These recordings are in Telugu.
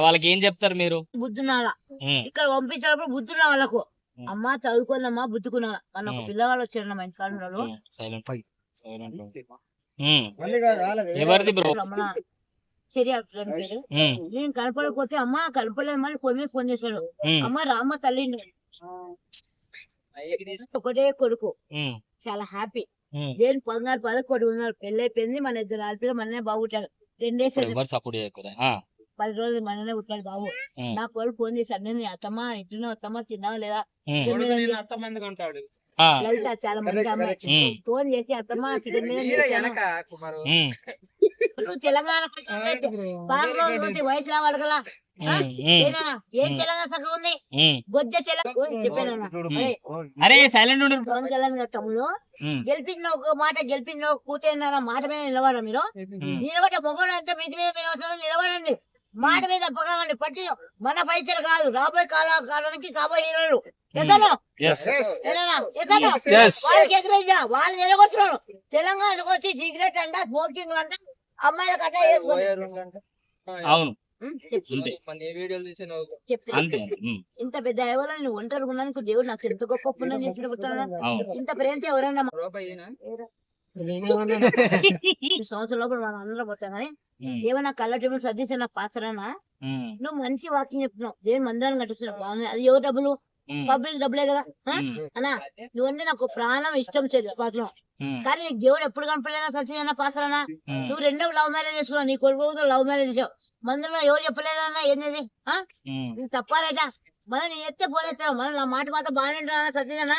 వాళ్ళకి ఏం చెప్తారు మీరు? బుద్ధునాల ఉమ్, ఇక్కడ పంపించినప్పుడు బుద్ధున్న వాళ్ళకు. అమ్మ చదువుకోనమ్మా బుద్ధుకున్నా మన ఒక. పిల్లవాళ్ళు వచ్చారు మా ఇంటి కాలంలో ఎవరిది బ్రో? పేరు. నేను కనపడకపోతే అమ్మ కనపడలేదు మళ్ళీ ఫోన్ మీద ఫోన్ చేశాడు. అమ్మ రామ్మ తల్లి ఒకటే కొడుకు. చాలా హ్యాపీ. దేని పదహారు పదకొండు ఉన్నారు పెళ్ళి అయిపోయింది మన ఇద్దరు ఆడపిల్ల మననే డేస్ ఇప్పుడు ఎవరు సపోర్ట్ పది రోజులు మననే ఉంటాడు బాబు. నా కొడుకు ఫోన్ చేశాడు నేను అత్తమ్మ ఇంట్లో అత్తమ్మ తిన్నావా లేదా? లలిత చాలా మంచి అమ్మాయి. ఫోన్ చేసి అత్తమ్మ చికెన్ నువ్వు తెలంగాణ రోజులు? ఏం. తెలంగాణ సగం ఉంది. బొజ్జ తెలంగాణ చెప్పాను? అరే సైలెంట్ ఉండు. పవన్ కళ్యాణ్ గారు తమ్ముడు ఉమ్, గెలిపించిన ఒక మాట గెలిపించిన ఒక కూతురు మాట మీద నిలబడ మీరు? ఉమ్, నిలబడ్డ మొగడు అంతా మీద నిలబడండి. మాట మీద పగవండి పట్టి మన పైసలు కాదు రాబోయే కాల కాలానికి కాబోయే హీరోలు. Yes. వాళ్ళకి ఎదురైనా వాళ్ళు నిలగొట్టున్నారు తెలంగాణకు వచ్చి సిగరెట్ అంట స్మోకింగ్ అంట అమ్మాయిలకు అట్ట వేసుకుంటారు అవును. అంతే. ఉమ్, ఇంత పెద్ద ఎవరో నేను ఒంటరి ఉన్నాను దేవుడు నాకు ఎంత గొప్ప పుణ్యం చేసిన ఇంత ప్రేమతో ఎవరైనా సంవత్సరం లోపల మనం అందరం పోతాం కానీ ఏమైనా కళ్ళ టేబుల్ సర్దిస్తే నా పాత్రనా? నువ్వు మంచి వాకింగ్ చెప్తున్నావు. దేని మందిరాన్ని కట్టిస్తున్నావు బాగుంది. అది ఎవరు డబ్బులు? పబ్లిక్ డబ్బులే కదా. అన్నా నువ్వంటే నాకు ప్రాణం ఇష్టం చర్చి పాత్రం కానీ నీకు దేవుడు ఎప్పుడు కనపడలేదా సత్యనా పాత్రనా? నువ్వు రెండో లవ్ మ్యారేజ్ చేసుకున్నావు. నీ కొడుకు లవ్ మ్యారేజ్ చేసావు. మందిరంలో ఎవరు చెప్పలేదన్నా ఏంది నీకు తప్పాలేట మన నీ ఎత్తే పోలేస్తావు మన నా మాట మాత్రం బాగానే ఉంటున్నా సత్యనా.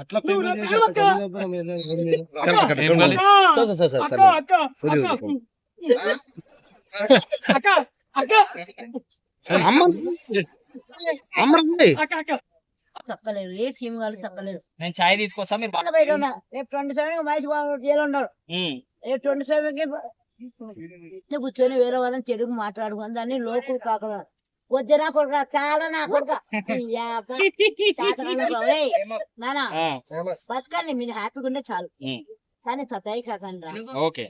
ఏం ఏం కాలేదు? చక్కలేరు ఏ నేను చాయ్ తీసుకొస్తా మీరు బాగా- బయట ఉన్నా. రేపు ట్వంటీ సెవెన్ బాబు జైలు ఉన్నారు ఉమ్, రేపు ట్వంటీ సెవెన్కి కూర్చొని వేరే వాళ్ళని చెడుకు మాట్లాడుకుని దాన్ని లోకులు కాకుండా వద్దు నా కొడుక చాలా నా కొడుక. నానా బతకండి మీరు హ్యాపీగా ఉంటే చాలు. కానీ సతాయి కాకండి రా. ఓకే.